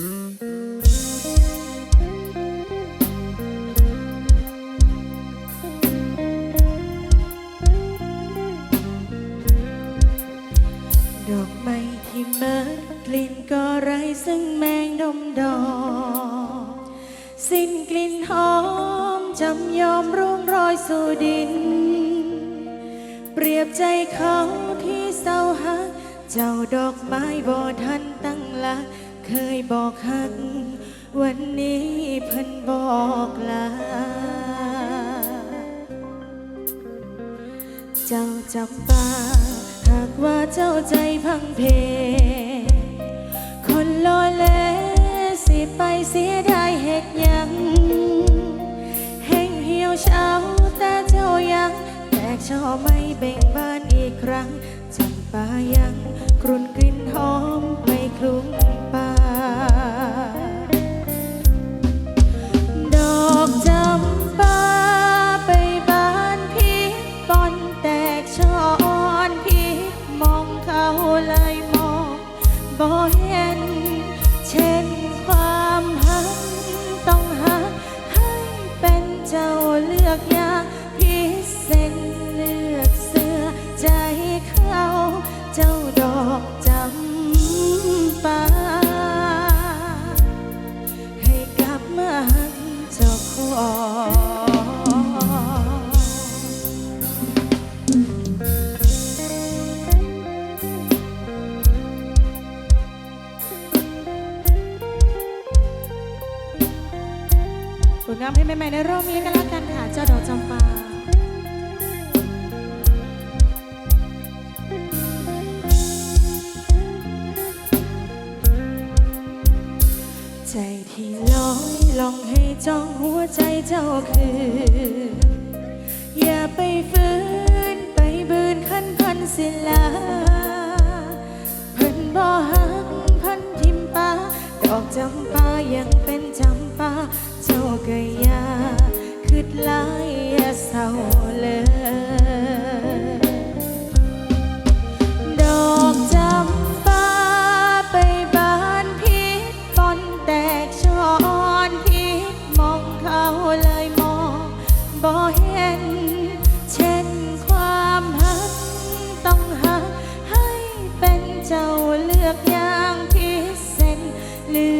ดอกไม้ที่มิดกลิ่นก็ไรซึ่งแมงดมดอก สิ้นกลิ่นหอมจำยอมร่วงรอยสู่ดิน เปรียบใจเขาที่เศร้าหักเจ้าดอกไม้บ่ทันตั้งหลัก เคยบอกหัก วันนี้เพิ่นบอกลา เจ้าจำปาหากว่าเจ้าใจพังเพ คนลอยเลสิไปเสียไดายเหตุยังแห้งเหี่ยวเช้าแต่เจ้ายังแตกช่อไม่เบ่งบานอีกครั้งจำปายังกรุนกลิ่น เขาเลยมองบ่เห็น เช่นความหักต้องหักให้เป็นเจ้าเลือกยาพิเศษเลือกเสื้อใจเขาเจ้าดอกจำปาให้กลับมาหักเจ้าของ ลงานเพลงใหม่ๆในรอบนี้กันแล้วกันค่ะ เจ้าดอกจำปาใจที่ลอยลองให้จ้องหัวใจเจ้าคือ อย่าไปฝืนไปบืนขั้นพันศิลา ยังเป็นจำปาเจ้าก็ยาคิดหลายอย่าเศร้าเลยดอกจำปาไปบานพิษปอนแตกช่อนพิษมองเขาเลยมองบ่เห็น เช่นความหักต้องหักให้เป็นเจ้าเลือกอย่างพิเศษเลือ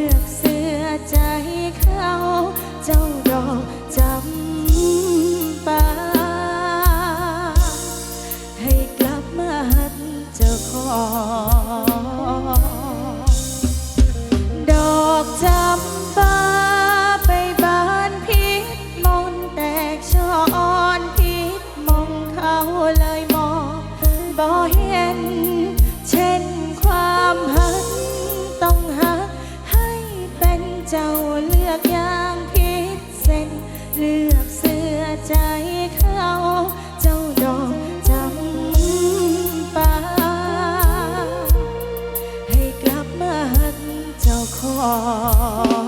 เจ้ารอจำปาให้กลับมาหันเจ้าขอ ดอกจำปาไปบ้านพิษมนแตกช่อนพิษมองเขาเลยมองบ่เห็น เช่นความหักต้องหักให้เป็นเจ้าเลือกยา เลือกเสื้อใจเขาเจ้าดอกจำปาให้กลับมาหันเจ้าขอ